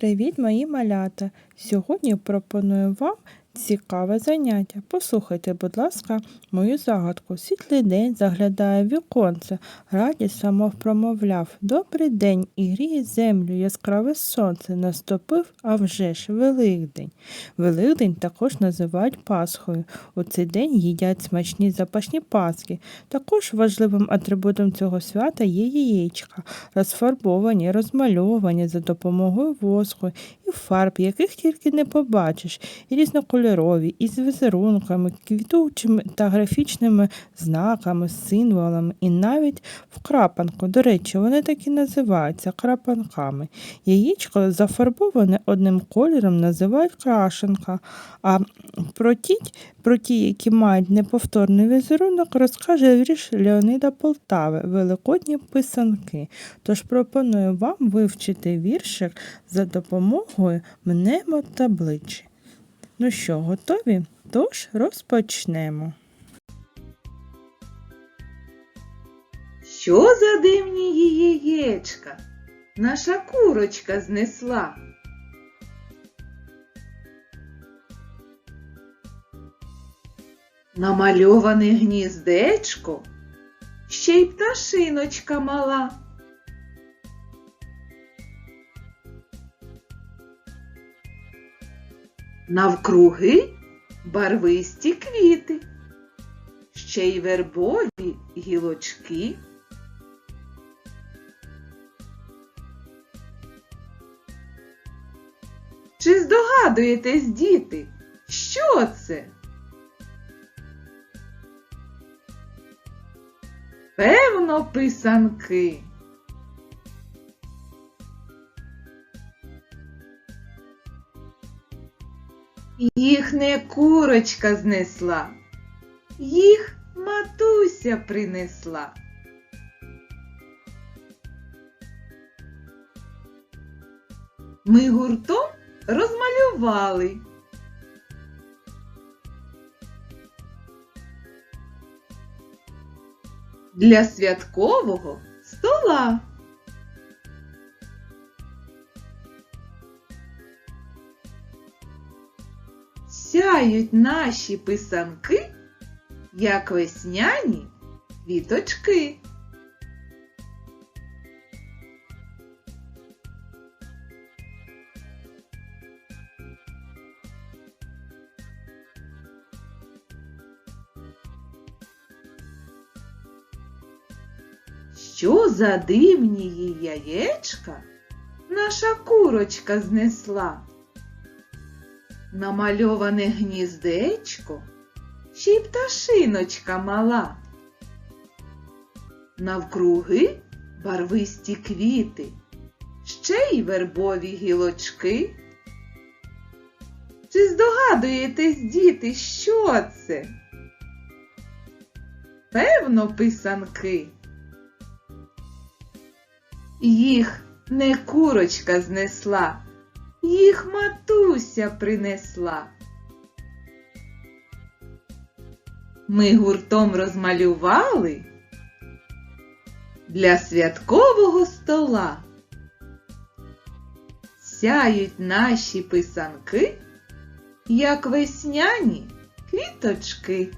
Привіт, мої малята! Сьогодні пропоную вам цікаве заняття. Послухайте, будь ласка, мою загадку. Світлий день заглядає віконце, радісно мов промовляв. Добрий день і гріє землю, яскраве сонце наступив, а вже ж Великдень. Великдень також називають Пасхою. У цей день їдять смачні запашні паски. Також важливим атрибутом цього свята є яєчка, розфарбовані, розмальовані за допомогою воску і фарб, яких тільки не побачиш, і різнокольорові, із візерунками, квітучими та графічними знаками, символами, і навіть в крапанку. До речі, вони так і називаються крапанками. Яєчко зафарбоване одним кольором називають крашенка, а про ті, про ті, які мають неповторний візерунок, розкаже вірш Леонида Полтави Великодні писанки. Тож пропоную вам вивчити віршик за допомогою мнемотабличі. Ну що, готові? Тож розпочнемо. Що за дивні її яєчка наша курочка знесла? Намальоване гніздечко, ще й пташиночка мала. Навкруги барвисті квіти, ще й вербові гілочки. Чи здогадуєтесь, діти, що це? Певно, писанки. Їх не курочка знесла, їх матуся принесла. Ми гуртом розмалювали. Для святкового стола. Сяють наші писанки, як весняні квіточки. Що за дивні їй яєчка наша курочка знесла? Намальоване гніздечко, ще й пташиночка мала. Навкруги барвисті квіти, ще й вербові гілочки. Чи здогадуєтесь, діти, що це? Певно, писанки. Їх не курочка знесла, їх матуся принесла. Ми гуртом розмалювали для святкового стола. Сяють наші писанки, як весняні квіточки.